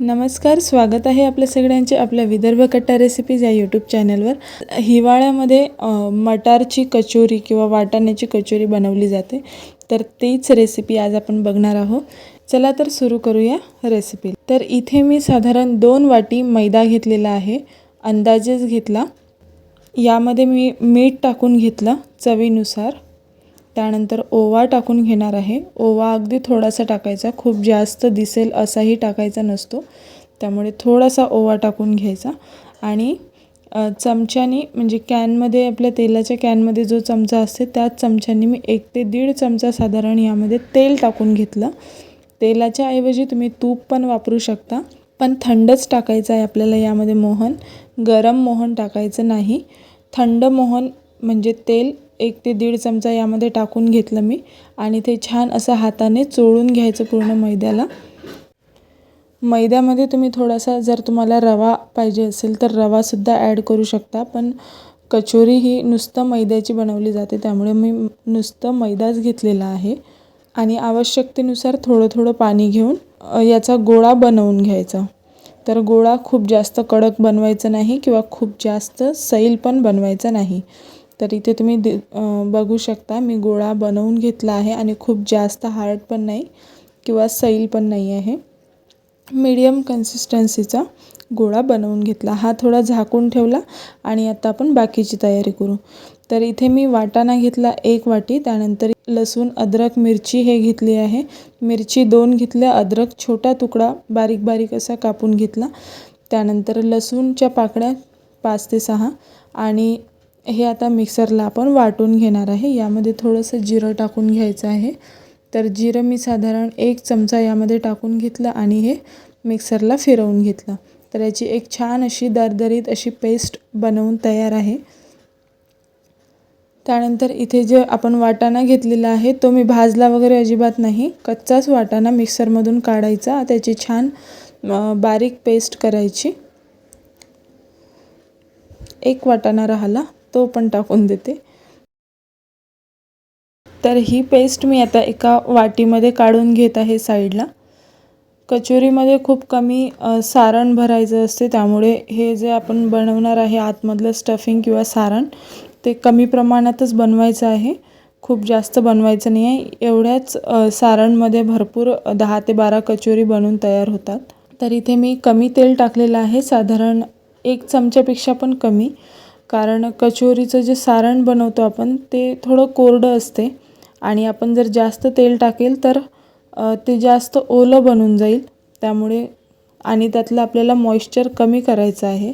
नमस्कार स्वागत आहे आपल्या सगळ्यांचे आपल्या विदर्भ कट्टा रेसिपीज या यूट्यूब चॅनलवर हिवाळ्यामध्ये मटारची कचोरी किंवा वाटाण्याची कचोरी बनवली जाते. तर तीच रेसिपी आज आपण बघणार आहोत. चला तर सुरू करूया रेसिपी तर इथे मी साधारण दोन वाटी मैदा घेतलेला आहे. अंदाजेच घेतला. यामध्ये मी मीठ टाकून घेतलं चवीनुसार. त्यानंतर ओवा टाकून घेणार आहे. ओवा अगदी थोडासा टाकायचा. खूप जास्त दिसेल असाही टाकायचा नसतो. त्यामुळे थोडासा ओवा टाकून घ्यायचा. आणि चमच्यानी म्हणजे कॅनमध्ये आपल्या तेलाच्या कॅनमध्ये जो चमचा असते त्याच चमच्यानी मी एक ते दीड चमचा साधारण यामध्ये तेल टाकून घेतलं. तेलाच्या ऐवजी तुम्ही तूप पण वापरू शकता. पण थंडच टाकायचं आहे आपल्याला यामध्ये मोहन. गरम मोहन टाकायचं नाही. थंड मोहन म्हणजे तेल एक ते दीड चमचा यामध्ये टाकून घेतलं मी. आणि ते छान असं हाताने चोळून घ्यायचं पूर्ण मैद्याला. मैद्यामध्ये तुम्ही थोडासा जर तुम्हाला रवा पाहिजे असेल तर रवासुद्धा ॲड करू शकता. पण कचोरी ही नुसतं मैद्याची बनवली जाते. त्यामुळे मी नुसतं मैदाच घेतलेला आहे. आणि आवश्यकतेनुसार थोडं थोडं पाणी घेऊन याचा गोळा बनवून घ्यायचा. तर गोळा खूप जास्त कडक बनवायचा नाही किंवा खूप जास्त सैल पण बनवायचा नाही. तर इथे तुम्ही दि बघू शकता मी गोळा बनवून घेतला आहे आणि खूप जास्त हार्ड पण नाही किंवा सैल पण नाही आहे. मीडियम कन्सिस्टन्सीचा गोळा बनवून घेतला. हा थोडा झाकून ठेवला आणि आता आपण बाकीची तयारी करू. तर इथे मी वाटाणा घेतला एक वाटी त्यानंतर लसूण अद्रक मिरची हे घेतली आहे. मिरची दोन घेतल्या अद्रक छोटा तुकडा बारीक बारीक असा कापून घेतला. त्यानंतर लसूणच्या पाकळ्या पाच ते सहा आणि हे आता मिक्सरला आपण वाटून घेणार आहे. यामध्ये थोडंसं जिरं टाकून घ्यायचं आहे. तर जिरं मी साधारण एक चमचा यामध्ये टाकून घेतलं आणि हे मिक्सरला फिरवून घेतलं. तर याची एक छान अशी दरदरीत अशी पेस्ट बनवून तयार आहे. त्यानंतर इथे जे आपण वाटाणा घेतलेला आहे तो मी भाजला वगैरे अजिबात नाही. कच्चाच वाटाणा मिक्सरमधून काढायचा. त्याची छान बारीक पेस्ट करायची. एक वाटाणा राहिला तो पण टाकून देते. तर ही पेस्ट मी आता एका वाटीमध्ये काढून घेत आहे साईडला. कचोरीमध्ये खूप कमी सारण भरायचं असते त्यामुळे हे जे आपण बनवणार आहे आतमधलं स्टफिंग किंवा सारण ते कमी प्रमाणातच बनवायचं आहे. खूप जास्त बनवायचं नाही आहे. एवढ्याच सारणमध्ये भरपूर दहा ते बारा कचोरी बनवून तयार होतात. तर इथे मी कमी तेल टाकलेलं आहे. साधारण एक चमच्यापेक्षा पण कमी. कारण कचोरीचं जे सारण बनवतो आपण ते थोडं कोरडं असते. आणि आपण जर जास्त तेल टाकेल तर ते जास्त ओलं बनून जाईल. त्यामुळे आणि त्यातलं आपल्याला मॉइश्चर कमी करायचं आहे.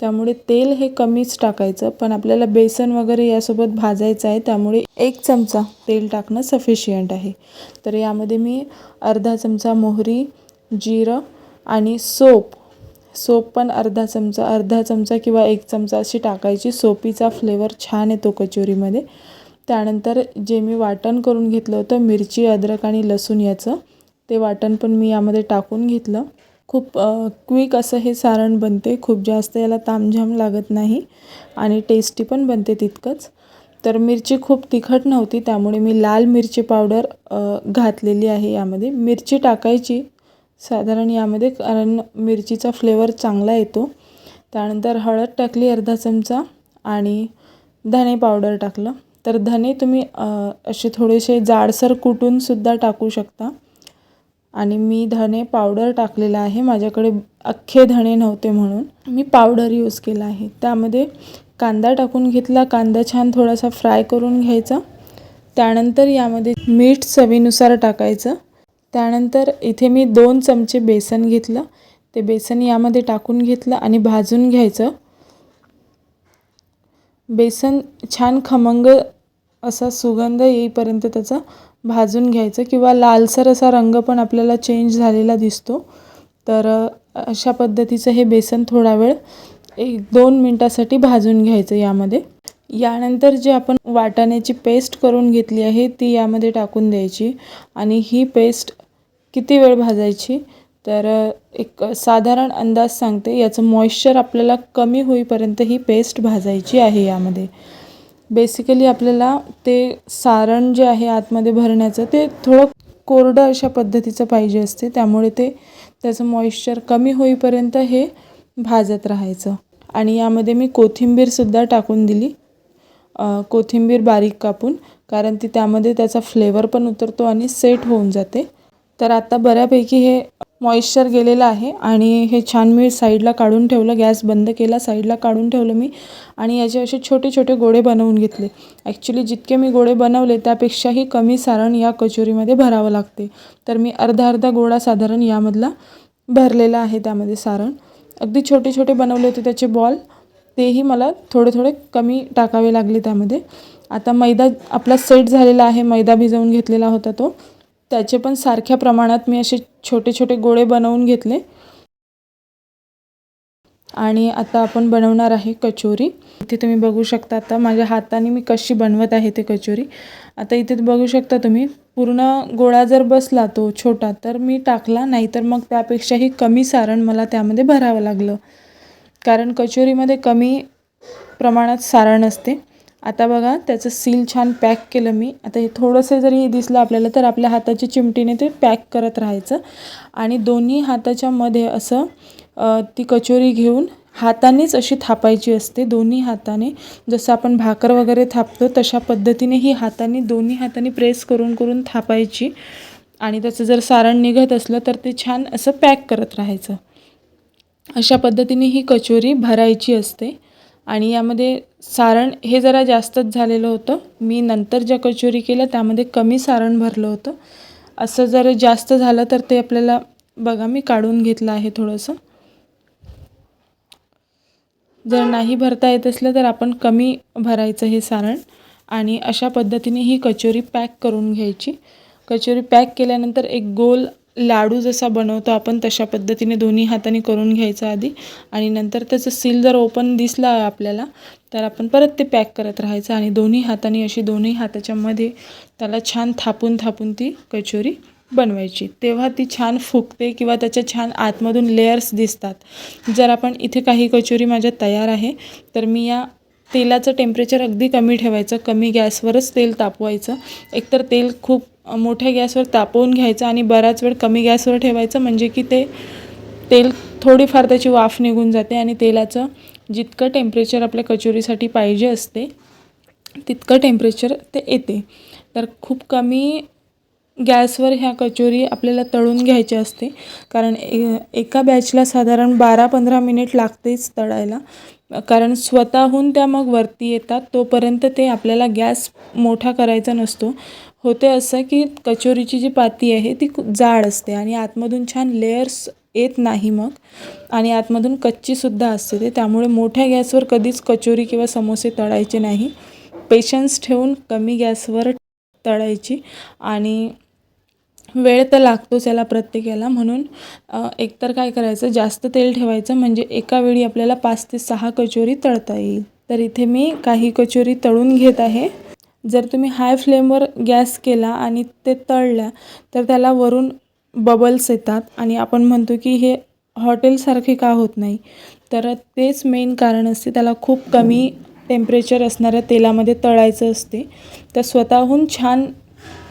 त्यामुळे तेल हे कमीच टाकायचं. पण आपल्याला बेसन वगैरे यासोबत भाजायचं आहे त्यामुळे एक चमचा तेल टाकणं सफिशियंट आहे. तर यामध्ये मी अर्धा चमचा मोहरी जिरं आणि सोप सोप पण अर्धा चमचा अर्धा चमचा किंवा एक चमचा अशी टाकायची. सोपीचा फ्लेवर छान येतो कचोरीमध्ये. त्यानंतर जे मी वाटण करून घेतलं होतं मिरची अद्रक आणि लसूण याचं ते वाटण पण मी यामध्ये टाकून घेतलं. खूप क्विक असं हे सारण बनते. खूप जास्त याला तामझाम लागत नाही आणि टेस्टी पण बनते तितकंच. तर मिरची खूप तिखट नव्हती त्यामुळे मी लाल मिरची पावडर घातलेली आहे यामध्ये. मिरची टाकायची साधारण यामध्ये कारण मिरचीचा फ्लेवर चांगला येतो. त्यानंतर हळद टाकली अर्धा चमचा आणि धने पावडर टाकलं. तर धने तुम्ही असे थोडेसे जाडसर कुटूनसुद्धा टाकू शकता. आणि मी धणे पावडर टाकलेला आहे. माझ्याकडे अख्खे धणे नव्हते म्हणून मी पावडर यूज केला आहे. त्यामध्ये कांदा टाकून घेतला. कांदा छान थोडासा फ्राय करून घ्यायचा. त्यानंतर यामध्ये मीठ चवीनुसार टाकायचं. त्यानंतर इथे मी दोन चमचे बेसन घेतलं. ते बेसन यामध्ये टाकून घेतलं आणि भाजून घ्यायचं. बेसन छान खमंग असा सुगंध येईपर्यंत त्याचा भाजून घ्यायचं किंवा लालसर असा रंग पण आपल्याला चेंज झालेला दिसतो. तर अशा पद्धतीचं हे बेसन थोडा वेळ एक दोन मिनटासाठी भाजून घ्यायचं यामध्ये. यानंतर जे आपण वाटाण्याची पेस्ट करून घेतली आहे ती यामध्ये टाकून द्यायची. आणि ही पेस्ट किती वेळ भाजायची? तर एक साधारण अंदाज सांगते. याचं मॉइश्चर आपल्याला कमी होईपर्यंत ही पेस्ट भाजायची आहे यामध्ये. बेसिकली आपल्याला ते सारण जे आहे आतमध्ये भरण्याचं ते थोडं कोरडं अशा पद्धतीचं पाहिजे असते. त्यामुळे ते त्याचं मॉइश्चर कमी होईपर्यंत हे भाजत राहायचं. आणि यामध्ये मी कोथिंबीरसुद्धा टाकून दिली. कोथिंबीर बारीक कापून कारण ती त्यामध्ये त्याचा फ्लेवर पण उतरतो आणि सेट होऊन जाते. तर आता बऱ्यापैकी हे मॉइश्चर गेलेलं आहे आणि हे छान मी साईडला काढून ठेवलं गॅस बंद केला साईडला काढून ठेवलं मी आणि याचे असे छोटे छोटे गोळे बनवून घेतले. ॲक्च्युली जितके मी गोळे बनवले त्यापेक्षाही कमी सारण या कचोरीमध्ये भरावं लागते. तर मी अर्धा अर्धा गोळा साधारण यामधला भरलेला आहे त्यामध्ये सारण. अगदी छोटे छोटे बनवले होते त्याचे बॉल. तेही मला थोडे थोडे कमी टाकावे लागले त्यामध्ये. आता मैदा आपला सेट झालेला आहे मैदा भिजवून घेतलेला होता तो. त्याचे पण सारख्या प्रमाणात मी असे छोटे छोटे गोळे बनवून घेतले. आणि आता आपण बनवणार आहे कचोरी. इथे तुम्ही बघू शकता आता माझ्या हाताने मी कशी बनवत आहे ते कचोरी. आता इथे बघू शकता तुम्ही पूर्ण गोळा जर बसला तो छोटा तर मी टाकला नाहीतर मग त्यापेक्षाही कमी सारण मला त्यामध्ये भरावं लागलं. कारण कचोरीमध्ये कमी प्रमाणात सारण असते. आता बघा त्याचं सील छान पॅक केलं मी. आता हे थोडंसं जरी दिसलं आपल्याला तर आपल्या हाताची चिमटीने ते पॅक करत राहायचं. आणि दोन्ही हाताच्या मध्ये असं ती कचोरी घेऊन हातानेच अशी थापायची असते. दोन्ही हाताने जसं आपण भाकर वगैरे थापतो तशा पद्धतीने ही हाताने दोन्ही हाताने प्रेस करून करून थापायची. आणि त्याचं जर सारण निघत असलं तर ते छान असं पॅक करत राहायचं. अशा पद्धतीने ही कचोरी भरायची असते. आणि यामध्ये सारण हे जरा जास्तच झालेलं होतं. मी नंतर ज्या कचोरी केल्या त्यामध्ये कमी सारण भरलं होतं. असं जर जास्त झालं तर ते आपल्याला बघा मी काढून घेतलं आहे थोडंसं. जर नाही भरता येत असलं तर आपण कमी भरायचं हे सारण आणि अशा पद्धतीने ही कचोरी पॅक करून घ्यायची. कचोरी पॅक केल्यानंतर एक गोल लाडू जसा बनवतो आपण तशा पद्धतीने दोन्ही हाताने करून घ्यायचा आधी. आणि नंतर त्याचं सील जर ओपन दिसला आपल्याला तर आपण परत ते पॅक करत राहायचं आणि दोन्ही हाताने अशी दोन्ही हाताच्या मध्ये त्याला छान थापून थापून ती कचोरी बनवायची. तेव्हा ती छान फुगते किंवा त्याच्या छान आतमधून लेयर्स दिसतात. जर आपण इथे काही कचोरी माझ्या तयार आहे तर मी या तेलाचं टेम्परेचर अगदी कमी ठेवायचं. कमी गॅसवरच तेल तापवायचं. एकतर तेल खूप मोठ्या गॅसवर तापवून घ्यायचं आणि बराच वेळ कमी गॅसवर ठेवायचं म्हणजे की ते तेल थोडीफार त्याची वाफ निघून जाते आणि तेलाचं जितकं टेम्परेचर आपल्या कचोरीसाठी पाहिजे असते तितकं टेम्परेचर ते येते. तर खूप कमी गॅसवर ह्या कचोरी आपल्याला तळून घ्यायच्या असते कारण ए एका बॅचला साधारण बारा पंधरा मिनिट लागतेच तळायला. कारण स्वतःहून त्या मग वरती येतात तोपर्यंत ते आपल्याला गॅस मोठा करायचा नसतो. होते असं की कचोरीची जी पाती आहे ती खूप जाड असते आणि आतमधून छान लेयर्स येत नाही मग. आणि आतमधून कच्चीसुद्धा असते ते. त्यामुळे मोठ्या गॅसवर कधीच कचोरी किंवा समोसे तळायचे नाही. पेशन्स ठेवून कमी गॅसवर तळायची. आणि वेळ तर लागतोच याला प्रत्येकाला. म्हणून एकतर काय करायचं जास्त तेल ठेवायचं म्हणजे एका वेळी आपल्याला पाच ते सहा कचोरी तळता येईल. तर इथे मी काही कचोरी तळून घेत आहे. जर तुम्ही हाय फ्लेमवर गॅस केला आणि ते तळल्या तर त्याला वरून बबल्स येतात. आणि आपण म्हणतो की हे हॉटेलसारखे का होत नाही? तर तेच मेन कारण असते. त्याला खूप कमी टेम्परेचर असणाऱ्या तेलामध्ये तळायचं असते. तर स्वतःहून छान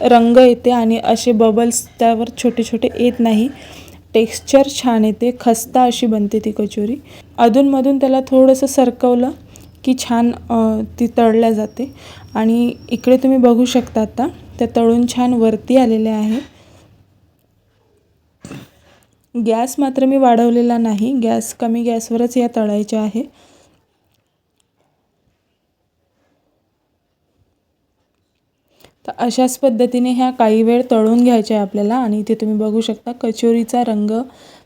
रंग येते आणि असे बबल्स त्यावर छोटे छोटे येत नाही. टेक्स्चर छान येते. खस्ता अशी बनते ती कचोरी. अधूनमधून त्याला थोडंसं सरकवलं की छान ती तळल्या जाते. आणि इकडे तुम्ही बघू शकता आता त्या तळून छान वरती आलेल्या आहे. गॅस मात्र मी वाढवलेला नाही गॅस कमी गॅसवरच या तळायच्या आहे. तर अशाच पद्धतीने ह्या काही वेळ तळून घ्यायच्या आहे आपल्याला आणि इथे तुम्ही बघू शकता कचोरीचा रंग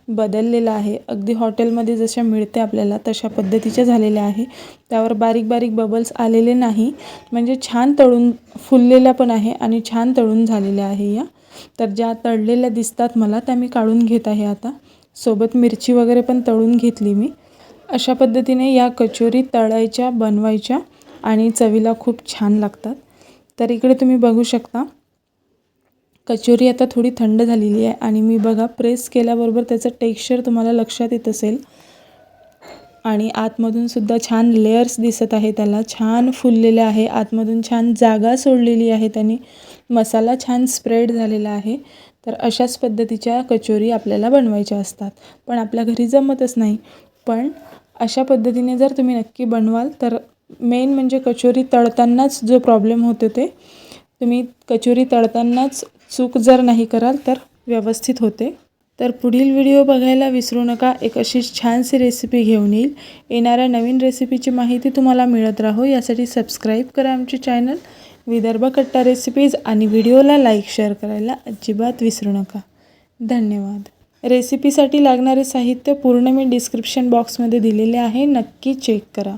बदललेला आहे. अगदी हॉटेलमध्ये जशा मिळते आपल्याला तशा पद्धतीच्या झालेल्या आहे. त्यावर बारीक बारीक बबल्स आलेले नाही. म्हणजे छान तळून फुललेल्या पण आहे आणि छान तळून झालेल्या आहे या. तर ज्या तळलेल्या दिसतात मला त्या मी काढून घेत आहे आता. सोबत मिरची वगैरे पण तळून घेतली मी. अशा पद्धतीने या कचोरी तळायच्या बनवायच्या आणि चवीला खूप छान लागतात. तर इकडे तुम्ही बघू शकता. कचोरी आता थोडी थंड झालेली आहे आणि मी बघा प्रेस केल्याबरोबर त्याचं टेक्स्चर तुम्हाला लक्षात येत असेल. आणि आतमधून सुद्धा छान लेयर्स दिसत आहे त्याला. छान फुललेले आहे. आतमधून छान जागा सोडलेली आहे त्याने. मसाला छान स्प्रेड झालेला आहे. तर अशाच पद्धतीच्या कचोरी आपल्याला बनवायच्या असतात. पण आपल्या घरी जमतच नाही. पण अशा पद्धतीने जर तुम्ही नक्की बनवाल तर मेन म्हणजे कचोरी तळतानाच जो प्रॉब्लेम होतो ते तुम्ही कचोरी तळतानाच चूक जर नाही कराल तर व्यवस्थित होते. तर पुढील व्हिडिओ बघायला विसरू नका. एक अशी छानशी रेसिपी घेऊन येईल. येणाऱ्या नवीन रेसिपीची माहिती तुम्हाला मिळत राहो. यासाठी सबस्क्राईब करा आमचे चॅनल विदर्भ कट्टा रेसिपीज आणि व्हिडिओला लाईक शेअर करायला अजिबात विसरू नका. धन्यवाद. रेसिपीसाठी लागणारे साहित्य पूर्ण मी डिस्क्रिप्शन बॉक्समध्ये दिलेले आहे. नक्की चेक करा.